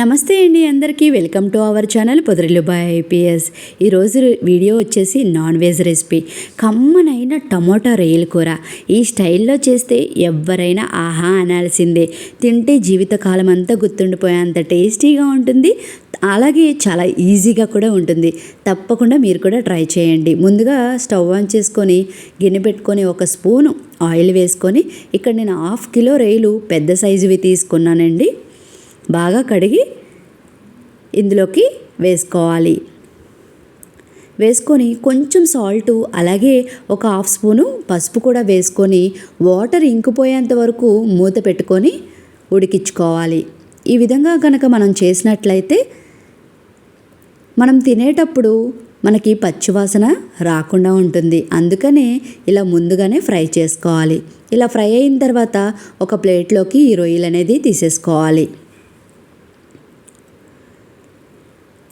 నమస్తే అండి అందరికీ. వెల్కమ్ టు అవర్ ఛానల్ పొదరిలు బాయ్ ఐపీఎస్. ఈరోజు వీడియో వచ్చేసి నాన్ వెజ్ రెసిపీ. కమ్మనైన టమోటా రొయ్యల కూర. ఈ స్టైల్లో చేస్తే ఎవరైనా ఆహా అనాల్సిందే. తింటే జీవితకాలం అంతా గుర్తుండిపోయేంత టేస్టీగా ఉంటుంది. అలాగే చాలా ఈజీగా కూడా ఉంటుంది. తప్పకుండా మీరు కూడా ట్రై చేయండి. ముందుగా స్టవ్ ఆన్ చేసుకొని గిన్నె పెట్టుకొని ఒక స్పూను ఆయిల్ వేసుకొని ఇక్కడ నేను హాఫ్ కిలో రొయ్యలు పెద్ద సైజువి తీసుకున్నానండి. బాగా కడిగి ఇందులోకి వేసుకోవాలి. వేసుకొని కొంచెం సాల్టు అలాగే ఒక హాఫ్ స్పూను పసుపు కూడా వేసుకొని వాటర్ ఇంకిపోయేంత వరకు మూత పెట్టుకొని ఉడికించుకోవాలి. ఈ విధంగా కనుక మనం చేసినట్లయితే మనం తినేటప్పుడు మనకి పచ్చివాసన రాకుండా ఉంటుంది. అందుకనే ఇలా ముందుగానే ఫ్రై చేసుకోవాలి. ఇలా ఫ్రై అయిన తర్వాత ఒక ప్లేట్లోకి ఈ రొయ్యలు అనేది తీసేసుకోవాలి.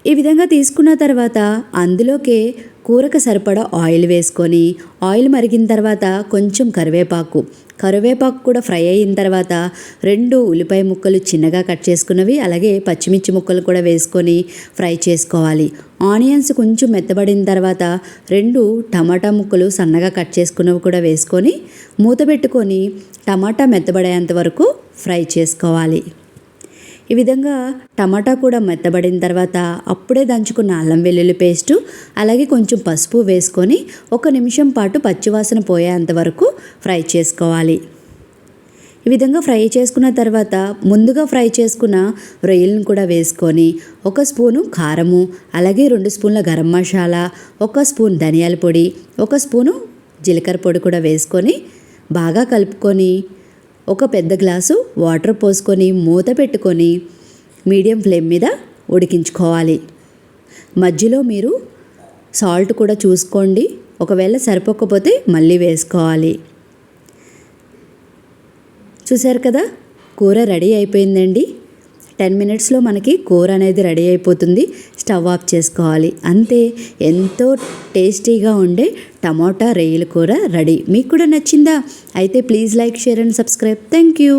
ఈ విధంగా తీసుకున్న తర్వాత అందులోకే కూరకు సరిపడా ఆయిల్ వేసుకొని ఆయిల్ మరిగిన తర్వాత కొంచెం కరివేపాకు. కరివేపాకు కూడా ఫ్రై అయిన తర్వాత రెండు ఉల్లిపాయ ముక్కలు చిన్నగా కట్ చేసుకున్నవి అలాగే పచ్చిమిర్చి ముక్కలు కూడా వేసుకొని ఫ్రై చేసుకోవాలి. ఆనియన్స్ కొంచెం మెత్తబడిన తర్వాత రెండు టమాటా ముక్కలు సన్నగా కట్ చేసుకున్నవి కూడా వేసుకొని మూత పెట్టుకొని టమాటా మెత్తబడేంత వరకు ఫ్రై చేసుకోవాలి. ఈ విధంగా టమాటా కూడా మెత్తబడిన తర్వాత అప్పుడే దంచుకున్న అల్లం వెల్లుల్లి పేస్టు అలాగే కొంచెం పసుపు వేసుకొని ఒక నిమిషం పాటు పచ్చివాసన పోయేంత వరకు ఫ్రై చేసుకోవాలి. ఈ విధంగా ఫ్రై చేసుకున్న తర్వాత ముందుగా ఫ్రై చేసుకున్న రొయ్యలను కూడా వేసుకొని ఒక స్పూను కారము అలాగే రెండు స్పూన్ల గరం మసాలా ఒక స్పూన్ ధనియాల పొడి ఒక స్పూను జీలకర్ర పొడి కూడా వేసుకొని బాగా కలుపుకొని ఒక పెద్ద గ్లాసు వాటర్ పోసుకొని మూత పెట్టుకొని మీడియం ఫ్లేమ్ మీద ఉడికించుకోవాలి. మధ్యలో మీరు సాల్ట్ కూడా చూసుకోండి. ఒకవేళ సరిపోకపోతే మళ్ళీ వేసుకోవాలి. చూశారు కదా? కూర రెడీ అయిపోయిందండి. టెన్ మినిట్స్లో మనకి కూర అనేది రెడీ అయిపోతుంది. స్టవ్ ఆఫ్ చేసుకోవాలి. అంతే ఎంతో టేస్టీగా ఉండే టమాటా రొయ్యల కూర రెడీ. మీకు కూడా నచ్చిందా? అయితే please like share and subscribe. Thank you.